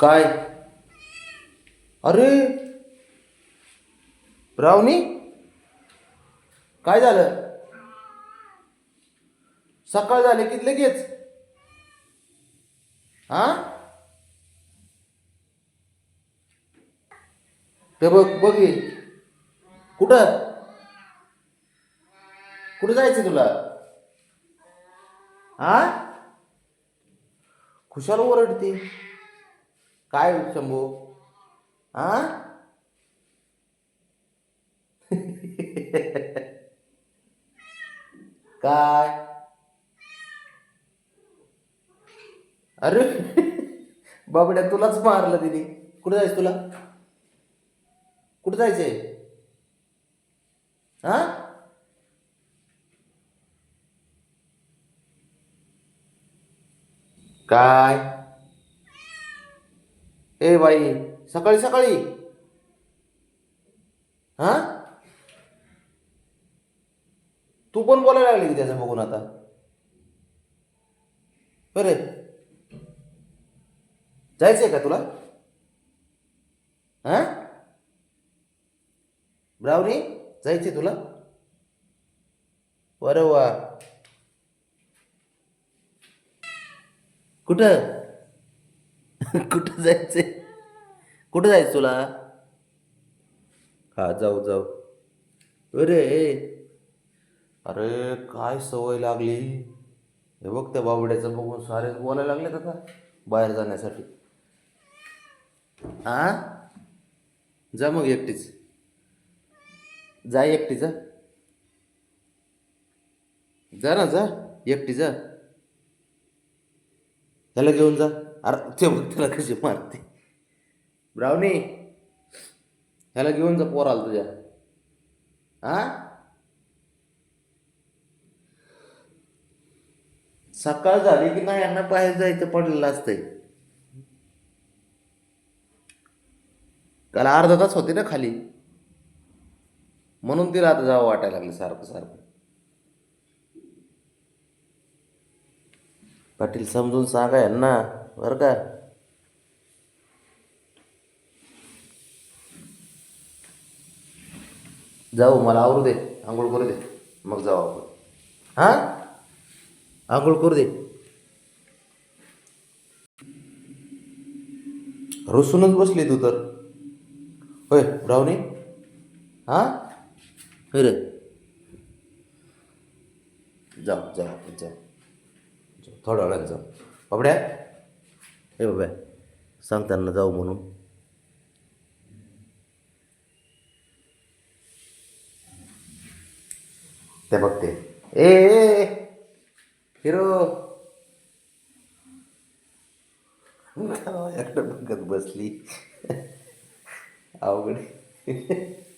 काय? अरे! रावणी काय झालं? सकाळ झाले की लगेच? हा? ते बघ बघ कुठं? कुठं जायचं तुला? हा? खुशाल ओरडते. काय शंभू? हा काय? अरे बाबड्या तुलाच मारलं तिने. कुठं जायचं तुला? कुठं जायचंय? हा काय? ए बाई सकाळी सकाळी. हा? तू पण बोलायला लागली की त्याचं बघून आता. बरे. जायचंय का तुला? हा? ब्रावणी जायचंय तुला? बरं वा. कुठं? कुठं जायचंय? कुठं जायचं तुला? हा जाऊ जाऊ. अरे अरे काय सवय लागली? हे बघ त्या बाबड्याचं बघून सारे बोलायला लागलेत आता बाहेर जाण्यासाठी. आ? जा मग एकटीच. जा एकटी जा जा ना जा. एकटी जा त्याला घेऊन जा. अरे ते बघ त्याला कशी मारते. ब्रावणी ह्याला घेऊन जा पोराला तुझ्या. हा? सकाळ झाली की नाही यांना बाहेर जायचं पडलेलं असतंय. त्याला अर्धा तास होते ना खाली. म्हणून तिला आता जावं वाटायला लागलं सारखं सारखं. पाटील समजून सांगा यांना. बरं का? जाऊ मला आवरू दे. आंघोळ करू दे. मग जाऊ आपण. हां? आंघोळ करू दे. रुसूनच बसली तू तर. होय ब्रावणी हां? होय रे. जाऊ जाऊ आपण जाऊ. जाऊ थोड्या वेळात जाऊ. बाबड्या हे बाबा सांग त्यांना जाऊ म्हणून. ते बघते. ए. हिरो. एकटं बघत बसली. अवघड आहे.